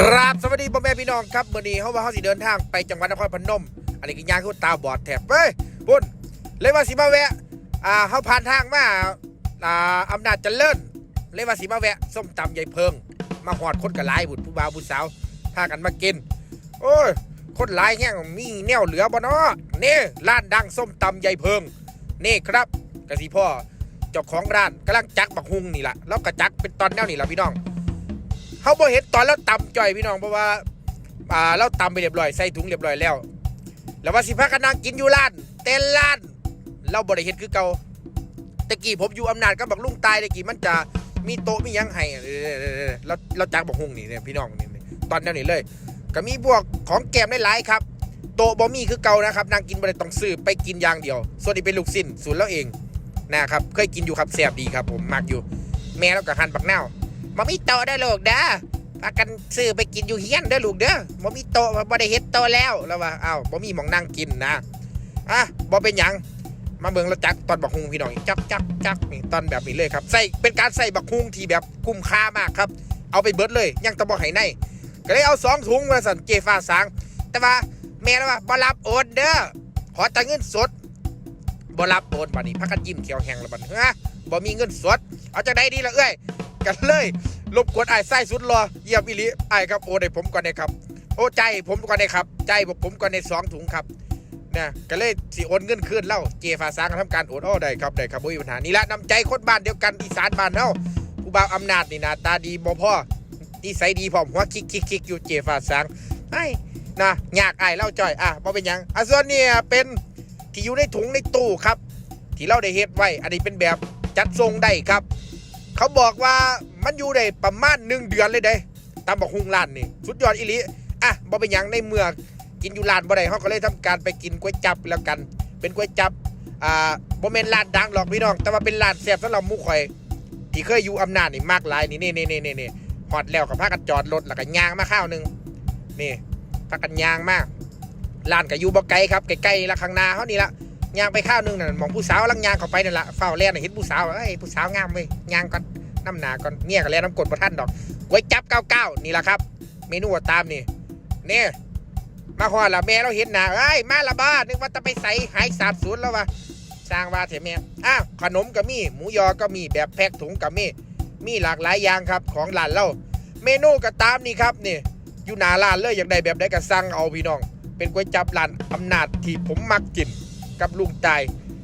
ครับสวัสดีพ่อแม่พี่น้องครับวันนี้เขาว่าเขาสิเดินทางไปจังหวัดนครพนม อันนี้กินยางคือตาบอดแถบเฮ้ยบุญเลยว่าสิมาแวะอ่าเขาผ่านทางมาอ่าอำนาจเจริญเลยว่าสิมาแวะส้มตำใหญ่เพิง มาหอดคนกับหลายบุญผู้บ่าวผู้สาวพากันมากิน โอ้ยคนหลายแห้งมีแนวเหลือบ่เนาะนี่ร้านดังส้มตำใหญ่เพิง นี่ครับกะสิพ่อเจ้าของร้านกำลังจักบักฮุงนี่แหละแล้วก็จักเป็นตอนแนวนี่แหละพี่น้อง เขาบ่เห็นตอนแล้วตำจ่อยพี่น้องเพราะว่าอ่าเราตำไปเรียบร้อยใส่ถุงเรียบร้อยแล้ว แล้วว่าสิพากันนั่งกินอยู่ร้าน เต้นร้าน เราบ่ได้เห็นคือเก่าตะกี้ผมอยู่อำนาจกับบักลุงตายตะกี้มันจะมีโต๊ะมียังให้เราเราจักบักฮุงนี่เนี่ยพี่น้องนี่ตอนนั้นนี่เลย ก็มีพวกของแกมได้หลายครับ โต๊ะบ่มีคือเก่านะครับนั่งกินบ่ได้ต้องซื้อไปกินอย่างเดียว ส่วนนี้เป็นลูกสิ้นสูตรแล้วเองนะครับเคยกินอยู่ครับแซ่บดีครับผมมักอยู่ แม่แล้วก็หั่นบักนาว บ่มีโตได้อลูกเด้อพากันซื้อไปกินอยู่เฮียนเด้อลูกเด้อบ่มีโต๊ะบ่ได้เฮ็ดโตะแล้วแล้วว่าอ้าวบ่มีหมองนั่งกินนะอะบ่เป็นหยังมาเบิ่งแล้วจักตอนบักฮุงพี่น้องจักจักจักนี่ตอนแบบนี้เลยครับใส่เป็นการใส่บักฮุงที่แบบคุ้มค่ามากครับ เอาไปเบิดเลยยังตะบ่ให้ในก็เลยเอาสองถุงมาสั่นเจฟ้าสาง แต่ว่าแม่แล้วว่าบ่รับโอนเด้อขอแต่เงินสดบ่รับโอนบัดนี้พักกันยิ้มเขียวแห้งแล้วบัดฮะบ่มีเงินสด เอาจากใดดีล่ะเอ้ย กันเลยรบกวนไอ้ไส้สุดรอเยี่ยมอิลิไอ้ครับโอ้ได้ผมก่อนเลยครับ โอ้ใจผมก่อนเลยครับ ใจบอกผมก่อนในสองถุงครับนี่ยก็เลยสิโอนเงินคืนเล่าเจฟ้าสางทำการโอนโอ้ได้ครับได้ครับไม่มีปัญหานี่ละน้ำใจคนบ้านเดียวกันอีสานบ้านเฮาผู้บ่าวอำนาจนี่นาตาดีบ่พ่อนิสัยดีพร้อมหัวคิกคิกคิกอยู่เจฟ้าสางไอ้นะอยากไอ้เล่าจ่อยอะบ่เป็นยังอะส่วนเนี่ยเป็นที่อยู่ในถุงในตู้ครับ ที่เราได้เฮ็ดไว้อันนี้เป็นแบบจัดทรงได้ครับ เขาบอกว่ามันอยู่ได้ประมาณหนึ่งเดือนเลยเด้ตามบอกฮุงร้านนี่สุดยอดอีหลีอะบ่เป็นหยังในเมืองกินอยู่ร้านบ่ได้เขาก็เลยทำการไปกินก๋วยจับแล้วกัน เป็นก๋วยจับอ่าบ่แม่นร้านดังหรอกพี่น้อง แต่ว่าเป็นร้านแซ่บสำหรับหมู่ข่อย ที่เคยอยู่อำนาจนี่มากหลายนี่นี่นี่นี่นี่ฮอดแล้วก็พากันจอดรถแล้วก็ย่างมาข้าวหนึงนี่พากันย่างมาร้านก็อยู่บ่ไกลครับใกล้ๆละข้างหน้าเฮานี่ละ ยางไปข้าวหนึงน่ะมองผู้สาวลังยางเข้าไปนั่นแหละเฝ้าแล่นน่ะเห็นผู้สาวเอ้ยผู้สาวงามเว้ยยางก่อนน้ำหนาก่อนเงี้ยกับแล่น้ำกดประท่านดอกก๋วยจับเก้าเก้านี่แหละครับ เมนูตามนี่เนี่ยมาขอละแม่เราเห็นหนาเอ้ยมาละบ้านึกว่าจะไปใส่หายสาบสูญแล้ววะสร้างว่าเถอะแม่อ้าวขนมก็มีหมูยอก็มีแบบแพ็คถุงก็มีมีหลากหลายอย่างครับของร้านเราเมนูก็ตามนี่ครับนี่อยู่หนาร้านเลยอย่ากได้แบบใดก็สั่งเอาพี่น้อง เป็นก๋วยจับร้านอำนาจที่ผมมักกิน กับลุงตาย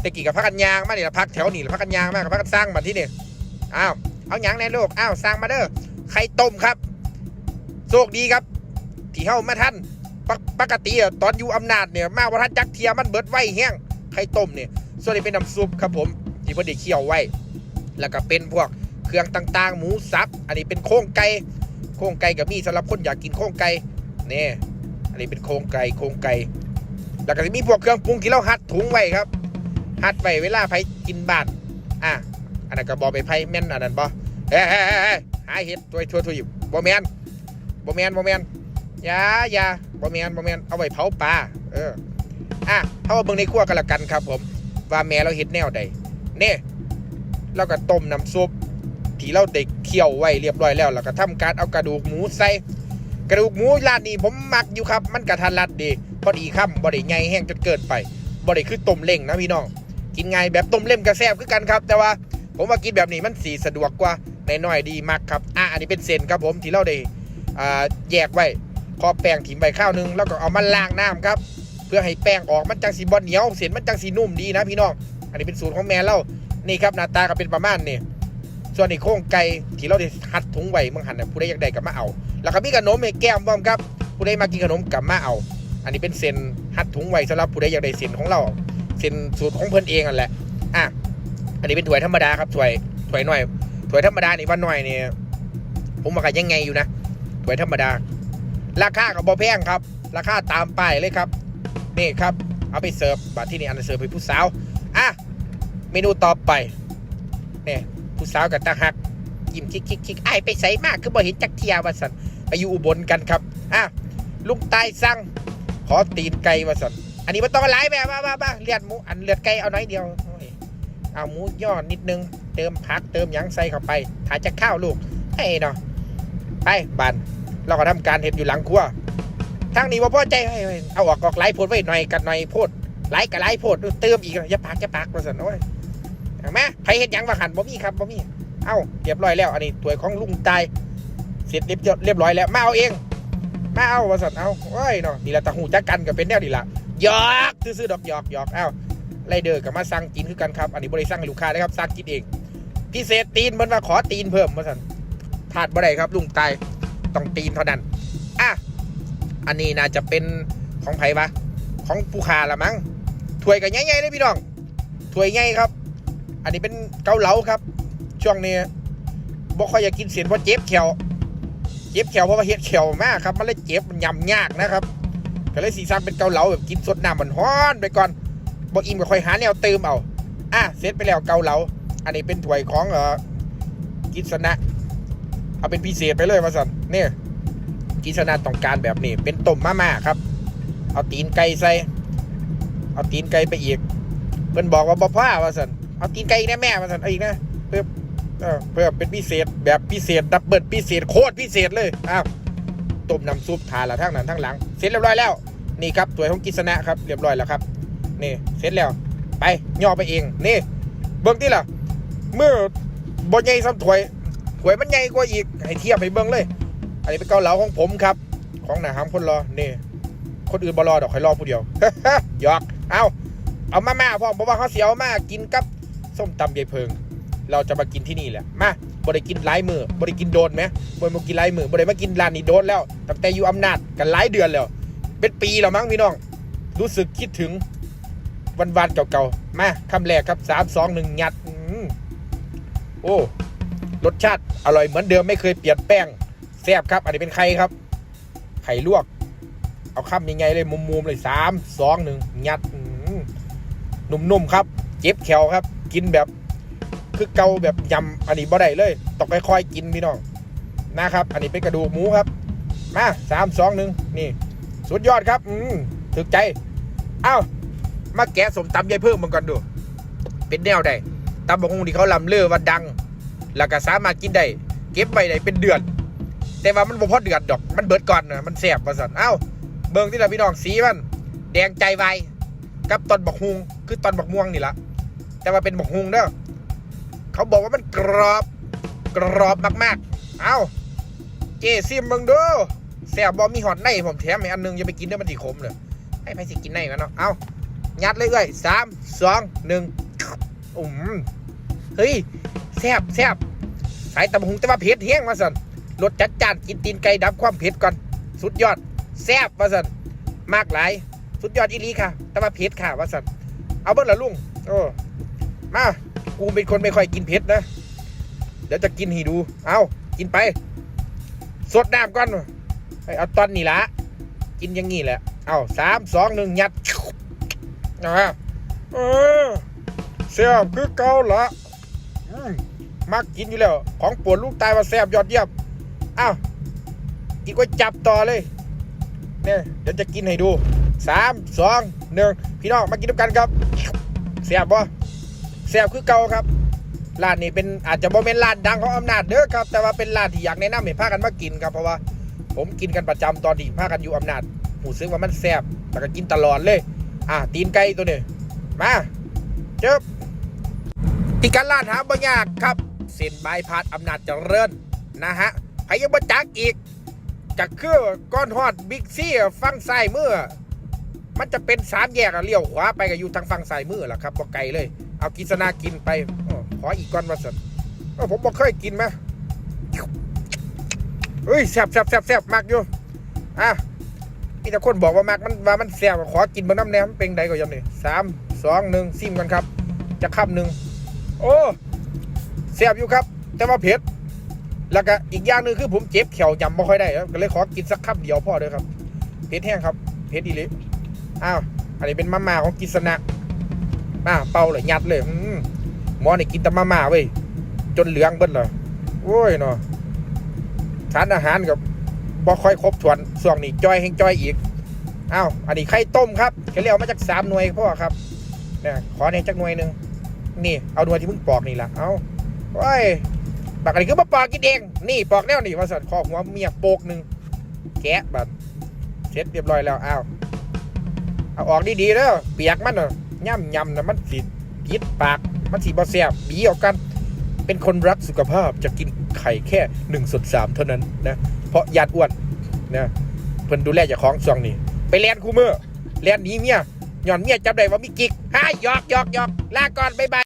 แต่กี่กับพักกันยางมาเนี่ยพักแถวนี่พักกันยางมากกับพักกันสร้างมาที่นี่อ้าวเอาหยังในโลกอ้าวสร้างมาเด้อไข่ต้มครับโชคดีครับ ที่เฮามาท่านปกปกติตอนอยู่อำนาจเนี่ยมาว่าท่านจักเทียมันเบิดไว้แห้งไข่ต้มเนี่ยส่วนนี้เป็นน้ำซุปครับผมที่พิ่นได้เคี่ยวไว้ แล้วก็เป็นพวกเครื่องต่างๆ หมูสับอันนี้เป็นโครงไก่โครงไก่กับมีสำหรับคนอยากกินโครงไก่เนี่ยอันนี้เป็นโครงไก่โครงไก่ แล้วก็จะมีพวกเครื่องปรุงที่เราหัดถุงไว้ครับหัดไว้เวลาไปกินบ้านอะอันนั้นก็บอไปไพ่แม่นอันนั้นบอเฮ้ยเฮ้ยเฮ้ยเฮ้ยหาเห็ดตัวทัวทัวอยู่บอแมนบอแมนบอแมนอยาอยาบอแมนบอแมนเอาไว้เผาปลาเอออะเข้ามาเบิ่งในครัวกันละกันครับผมว่าแม่เราเห็ดแนวใดเนี่ยเราก็ต้มน้ำซุปที่เราเด็กเคี่ยวไว้เรียบร้อยแล้วแล้วก็ทำการเอากระดูกหมูใส่กระดูกหมูร้านนี้ผมมักอยู่ครับ มันกระทันรัดดี พอดีค่ำบ่ได้ใหญ่แห้งจนเกินไปบ่ได้คือต้มเล้งนะพี่น้อง กินไงแบบต้มเล่มกระแซบคือกันครับ แต่ว่าผมว่ากินแบบนี้มันสีสะดวกกว่าในน้อยดีมากครับอะอันนี้เป็นเส้นครับผมที่เราได้แยกไว้ พอแป้งถิ่มใบข้าวหนึงแล้วก็เอามาล้างน้ำครับ เพื่อให้แป้งออกมันจังสีบอเหนียวเส้นมันจังสีนุ่มดีนะพี่น้องอันนี้เป็นสูตรของแม่เรานี่ครับหน้าตาก็เป็นประมาณนี้ส่วนนี้โครงไก่ที่เราได้หัดถุงไว้เมื่อหันน่ะผู้ใดอยากได้ก็มาเอา แล้วก็มีขนมให้แก้มบ้อมครับผู้ใดมากินขนมกับมาเอา อันนี้เป็นเส้นหัดถุงไว้สำหรับผู้ใดอยากได้เส้นของเราเส้นสูตรของเพิ่นเองนั่นแหละอะอันนี้เป็นถ้วยธรรมดาครับถ้วยถ้วยหน่อยถ้วยธรรมดานี่ว่าหน่อยเนี่ยผมว่าก็ยังไงอยู่นะถ้วยธรรมดา ราคาก็บ่แพงครับ ราคาตามป้ายเลยครับนี่ครับ เอาไปเสิร์ฟบัดที่นี่อันเสิร์ฟให้ผู้สาวอะเมนูต่อไปเนี่ยผู้สาวกับตาหักยิ้มคิกคิกคิกไอไปใส่มากคือบ่เห็นจักเทียว่าสันไปอยู่อุบลกันครับอะลุงตายสั่ง ขอตีนไก่ว่าสันอันนี้มันต้องหลายแบบมามามาเลือดหมูอันเลือดไก่เอาน้อยเดียวเอาหมูย่อนิดนึง เติมผักเติมยังใส่เข้าไปถ่ายจะข้าวลูกให้เนาะไปบันเราก็ทำการเห็ดอยู่หลังครัวทางนี้ว่าพ่อใจให้เอาออกออกไล่โพดไว้หน่อยกันหน่อยโพดไล่กับไล่โพดเติมอีกอย่าปากอย่าปากมาสันโอ้ยเห็นไหมใครเห็ดยังมาหันบ่มีครับบ่มีเอ้าเรียบร้อยแล้ว อันนี้ถ้วยของลุงตายเสร็จเรียบร้อยแล้วมาเอาเอง มาเอามาสันเอาโอ้ยเนาะนี่ละตะหูจักกันกับเป็นแนวดีละหยอกซื้อๆดอกหยอกหยอกเอ้าไรเดอร์กับมาสั่งกินคือกันครับ อันนี้บริสั่งให้ลูกค้านะครับสั่งกินเองพิเศษตีนมันมาขอตีนเพิ่มมาสันถาดบ่ได้ครับ ลุงตายต้องตีนเท่านั้นอะอันนี้น่าจะเป็นของไผ่ปะของผู้ค้าละมั้งถ้วยกันใหญ่ๆเลยพี่น้องถ้วยใหญ่ครับ อันนี้เป็นเกาเหลาครับ ช่วงนี้บ่ค่อยอยากกินเสียนเพราะเจ็บแขว เจ็บแขวเพราะว่าเฮ็ดแขวมากครับมันเลยเจ็บมันยำยากนะครับก็เลยสีซังเป็นเกาเหลาแบบกินสดน้ำมันฮ้อนไปก่อนบ่อิ่มก็ค่อยหาแนวเติมเอาอะเสร็จไปแล้วเกาเหลา อันนี้เป็นถ้วยของเออกิษณะเอาเป็นพิเศษไปเลยมาสันเนี่ยกิษณะต้องการแบบนี้ เป็นต้มมาม่าครับ เอาตีนไก่ใส่เอาตีนไก่ไปอีกเพิ่นบอกว่าบ่พ่าว่าสันเอาตีนไก่อีกนะแม่ว่าสันเอาอีกนะเพิ่ม เพิ่มเป็นพิเศษแบบพิเศษดับเบิลพิเศษโคตรพิเศษเลยอ้าวต้มน้ำซุปทานละทั้งนั้นทั้งหลัง เสร็จเรียบร้อยแล้วนี่ครับถ้วยของกิษณะครับเรียบร้อยแล้วครับนี่เสร็จแล้ว ไปย่อไปเองนี่ เบิ่งที่ล่ะเมื่อบอใหญ่ซ้ำถวยถวยมันใหญ่กว่าอีกให้เทียบให้เบิ่งเลย อันนี้เป็นเกาเหลาของผมครับ ของหนาหามคนรอนี่คนอื่นบอรอดอกใครรอผู้เดียวหยอกเอาเอามาม่าพ่อบอกว่าเขาเสียวมากินกับส้มตำยายเพิง เราจะมากินที่นี่แหละมาบ่ได้กินหลายมือบ่ได้กินโดนไหมบ่ได้มากินหลายมือบ่ได้มากินร้านนี้โดนแล้วตั้งแต่อยู่อำนาจกันหลายเดือนแล้ว เป็นปีแล้วมั้งพี่น้อง รู้สึกคิดถึงวันวานๆเก่าๆมาคำแรกครับสามสองหนึ่งยัดโอ้รสชาติอร่อยเหมือนเดิมไม่เคยเปลี่ยนแป้งแซ่บครับ อันนี้เป็นไข่ครับ ไข่ลวก เอาคำยังไงเลยมุมๆเลยสามสองหนึ่งยัดนุ่มๆครับ เจ็บแขวครับ กินแบบ คือเกาแบบยำอันนี้บ่ได้เลยต้องค่อยๆกินพี่น้องนะครับ อันนี้เป็นกระดูกหมูครับ มาสามสองหนึ่งนี่ สุดยอดครับอืมถึกใจ เอ้า มาแกะสมตำยายเพิ่มมันก่อนดู เป็นแนวใดตำบกงที่เขาลำเลือว่าดัง แล้วก็สามารถกินได้เก็บไว้ได้เป็นเดือน แต่ว่ามันบ่พอเดือนดอก มันเบิดก่อนนะมันแสบว่าสันเอ้า เบิ่งที่ละพี่น้องสีมัน แดงใจไวกับตอนบักฮุงคือตอนบักม่วงนี่ละแต่ว่าเป็นบักฮุงเด้อ เขาบอกว่ามันกรอบ กรอบมากๆ เอ้าเจซิมเบิ่งดูแสบบ่มีหอดในผมแถมให้อันหนึงอย่าไปกินเด้อมันสิขมเลยให้ไปสิกินในกันเนาะ เอ้ายัดเลยเอ้ยสามสองหนึ่งอืมเฮ้ยแซ่บแซ่บสายตำหุงแต่ว่าเผ็ดเฮี้ยงมาสันรสจัดจ้านกินตีนไก่ดับความเผ็ดก่อน สุดยอดแซ่บมาสันมากหลาย สุดยอดอีลีค่ะ แต่ว่าเผ็ดค่ะว่าสันเอาเบิ้ลละลุงโอ้มา กูเป็นคนไม่ค่อยกินเผ็ดนะ เดี๋ยวจะกินให้ดู เอากินไป สดน้ำก่อนเฮ้อาตอนนี้ละ กินอย่างงี้แหละ เอาสามสองหนึ่งยัดนะฮะเออแซ่บคือเก่าละมักกินอยู่แล้ว ของปวดลูกตายมาแซ่บยอดเยี่ยมอ้าวกินก็จับต่อเลยเนี่ยเดี๋ยวจะกินให้ดูสามสองหนึ่งพี่น้องมากินด้วยกันครับแซ่บบ่ แซ่บคือเก่าครับร้านนี้เป็นอาจจะบ่เป็นร้านดังของอำนาจเด้อครับ แต่ว่าเป็นร้านที่อยากแนะนำให้พากันมากินครับเพราะว่าผมกินกันประจำตอนที่พากันอยู่อำนาจหูซึกว่ามันแซ่บแล้วก็กินตลอดเลย อะตีนไก่ตัวนี้มาเจ็บอีกการลาดหาบ่ยากครับเส้นบายพาดอำนาจเจริญนะฮะใครยังบ่จักอีกจากคือก้อนฮอดบิ๊กซี่ฝั่งซ้ายมือ มันจะเป็นสามแยกอะเลี้ยวขวาไปก็อยู่ทางฝั่งซ้ายมือแหละครับบ่ไกลเลย เอากิษณากินไปอขออีกก้อนมาสันผมบ่เคยกินไหมเฮ้ยแซ่บแซ่บแซ่บแซ่บมากอยู่อะมีแต่คนบอกว่ามากมันว่ามันแซ่บขอกินบนน้ำแหนมเป็นใดก็ยำนี่สามสองหนึ่งซิมกันครับ จะคำหนึ่งโอ้แซ่บอยู่ครับ แต่ว่าเผ็ดแล้วก็อีกอย่างหนึ่งคือผมเจ็บแขวยำไม่ค่อยได้ก็เลยขอกินสักคำเดียวพอเลยครับเผ็ดแห้งครับเผ็ดอีหลิ อ้าว อันนี้เป็นมาม่าของกิษณะมาเป่าเลยยัดเลยมหมอนี่กินแต่มาม่าเว้ย จนเหลืองเบิ้ลเลยโอ้ยเนาะทานอาหารกับบ่ค่อยครบถ้วนส่วงนี้จอยแห่งจอยอีกอ้าวอันนี้ไข่ต้มครับแค่เรียกมาจากสามหน่วยพ่อครับเนี่ยขอเนี่ยจักหน่วยหนึ่งนี่ เอาหน่วยที่มึงปอกนี่ละเอาโอ้ยปากอันนี้คือมาปอกกินเอง นี่ปอกแนวนี่มาสั่นคอหัวเมียโปกหนึ่งแกะบัดเสร็จเรียบร้อยแล้วอ้าว เอาออกดีๆเด้อเปียกมันน่ะย่ำยำนะมันสิยิดปาก มันสีบอเสบบีออกกัน เป็นคนรักสุขภาพจะกินไข่แค่หนึ่งส่วนสามเท่านั้นนะ เพราะยาดอ้วนนะเพิ่นดูแลเจ้าของช่วงนี้ ไปเลียนคูเมอร์เลียนหนี้เมียหย่อนเมียจับได้ว่ามีกิกฮ่าหยอกหยอกหยอกลาก่อนบ๊ายบาย